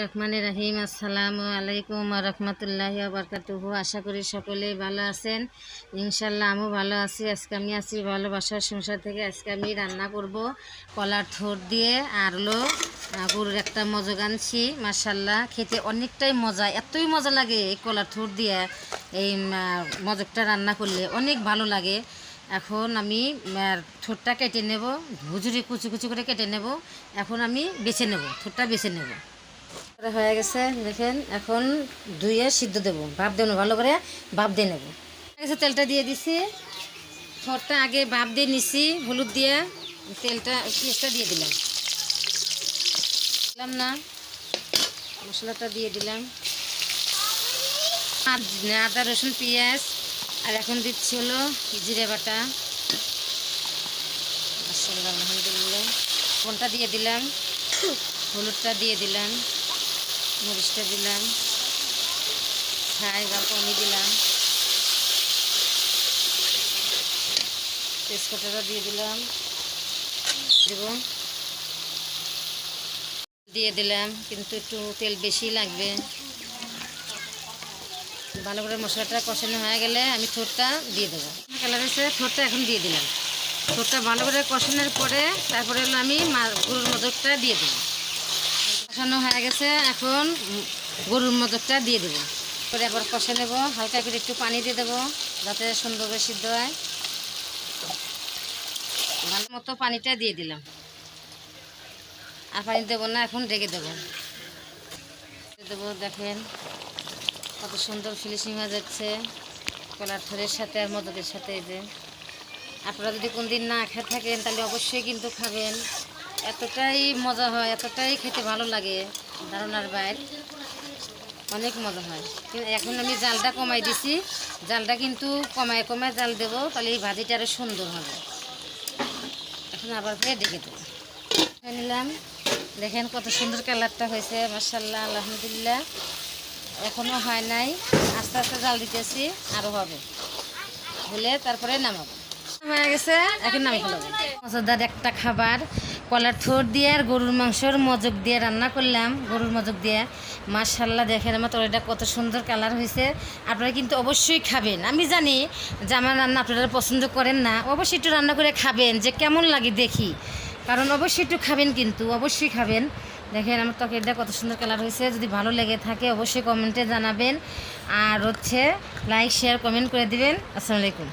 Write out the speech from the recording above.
রহমান রাহিম, আসসালামু আলাইকুম রহমতুল্লাহ বরকাতুহু। আশা করি সকলেই ভালো আছেন। ইনশাল্লাহ আমিও ভালো আছি। আজকে আমি আছি ভালোবাসার সংসার থেকে। আজকে আমি রান্না করব কলার থোর দিয়ে আর হলো গরুর একটা মজক আনছি মার্শাল্লাহ খেতে অনেকটাই মজা, এতই মজা লাগে এই কলার থোর দিয়ে এই মজকটা রান্না করলে। অনেক ভালো লাগে। এখন আমি ঠোঁটটা কেটে নেব হুজুরি কুচি কুচি করে কেটে নেব। এখন আমি বেছে নেব, ঠোঁটটা বেছে নেব। হয়ে গেছে, দেখেন, এখন ধুয়ে সিদ্ধ দেবো। ভাপ দেবো ভালো করে ভাপ দিয়ে নেব। গেছে, তেলটা দিয়ে দিছি। ঠোঁটটা আগে ভাপ দিয়ে নিছি, হলুদ দিয়ে তেলটা পেঁয়াজটা দিয়ে দিলাম। দিলাম না, মশলাটা দিয়ে দিলাম। আদা রসুন, পেঁয়াজ, আর এখন দিচ্ছি হলো জিরে বাটা। আলহামদুলিল্লাহ। কোনটা দিয়ে দিলাম, হলুদটা দিয়ে দিলাম। মরিচটা দিলাম। ছাই বা কমি দিলাম। তেজপাতাটা দিয়ে দিলাম। দেব। দিয়ে দিলাম, কিন্তু একটু তেল বেশি লাগবে। ভালো করে মশলাটা কষানো হয়ে গেলে আমি ঠোঁটটা দিয়ে দেবো। কালার হয়েছে ঠোঁটটা এখন দিয়ে দিলাম। ঠোঁটটা ভালো করে কষানোর পরে তারপরে হলো আমি গরুর মদকটা দিয়ে দেবো কষানো হয়ে গেছে। এখন গরুর মদকটা দিয়ে দেবো। করে একবার কষে নেব। হালকা করে একটু পানি দিয়ে দেবো, যাতে সুন্দর করে সিদ্ধ হয়। ভালো মতো পানিটা দিয়ে দিলাম। আর পানি দেবো না, এখন ঢেকে দেবো। দেবো, দেখেন কত সুন্দর ফিনিশিং হয়ে যাচ্ছে। কলার থরের সাথে আর মদকের সাথে এই যে। আপনারা যদি কোনদিন না খেয়ে থাকেন, তাহলে অবশ্যই কিন্তু খাবেন। এতটাই মজা হয়, এতটাই খেতে ভালো লাগে ধারণার বাইর। অনেক মজা হয়। এখন আমি জালটা কমাই দিছি। জালটা কিন্তু কমায় কমায় জাল দেবো, তাহলে এই ভাজিটা আরও সুন্দর হবে। এখন আবার ফের ডেকে দেবো। নিলাম। দেখেন কত সুন্দর কালারটা হয়েছে মার্শাল্লাহ আলহামদুলিল্লাহ। এখনও হয় নাই। আস্তে আস্তে জাল দিতেছি আরও হবে। হলে তারপরে নামাবো। হয়ে গেছে, এখন নামি ফেলাবো। মজাদার একটা খাবার। কলার থোর দিয়ে আর গরুর মাংসর মজক দিয়ে রান্না করলাম, গরুর মজক দিয়ে। মাশাল্লাহ দেখেন আমার তরকারিটা কত সুন্দর কালার হয়েছে আপনারা কিন্তু অবশ্যই খাবেন। আমি জানি যে আমার রান্না আপনারা পছন্দ করেন না, অবশ্যই একটু রান্না করে খাবেন, যে কেমন লাগে দেখি। কারণ অবশ্যই একটু খাবেন কিন্তু, অবশ্যই খাবেন। দেখেন আমার তরকারিটা কত সুন্দর কালার হয়েছে যদি ভালো লেগে থাকে অবশ্যই কমেন্টে জানাবেন। আর হচ্ছে লাইক শেয়ার কমেন্ট করে দিবেন। আসসালামু আলাইকুম।